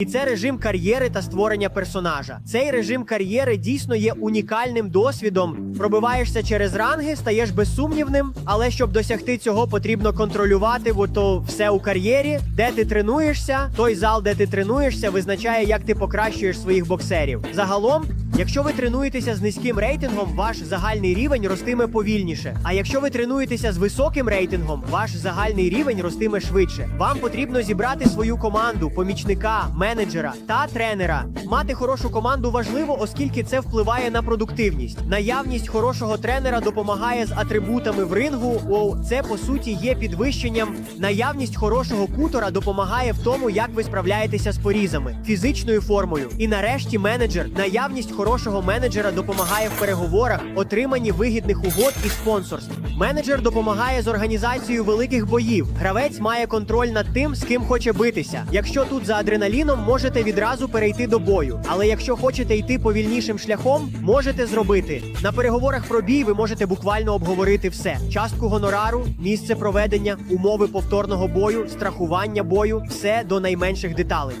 І це режим кар'єри та створення персонажа. Цей режим кар'єри дійсно є унікальним досвідом. Пробиваєшся через ранги, стаєш безсумнівним, але щоб досягти цього, потрібно контролювати бо то все у кар'єрі, де ти тренуєшся. Той зал, де ти тренуєшся, визначає, як ти покращуєш своїх боксерів. Загалом. Якщо ви тренуєтеся з низьким рейтингом, ваш загальний рівень ростиме повільніше. А якщо ви тренуєтеся з високим рейтингом, ваш загальний рівень ростиме швидше. Вам потрібно зібрати свою команду, помічника, менеджера та тренера. Мати хорошу команду важливо, оскільки це впливає на продуктивність. Наявність хорошого тренера допомагає з атрибутами в рингу. О, це по суті є підвищенням. Наявність хорошого кутора допомагає в тому, як ви справляєтеся з порізами, фізичною формою. І нарешті менеджер. Наявність хорошого менеджера допомагає в переговорах, отриманні вигідних угод і спонсорств. Менеджер допомагає з організацією великих боїв. Гравець має контроль над тим, з ким хоче битися. Якщо тут за адреналіном, можете відразу перейти до бою. Але якщо хочете йти повільнішим шляхом, можете зробити. На переговорах про бій ви можете буквально обговорити все: частку гонорару, місце проведення, умови повторного бою, страхування бою, все до найменших деталей.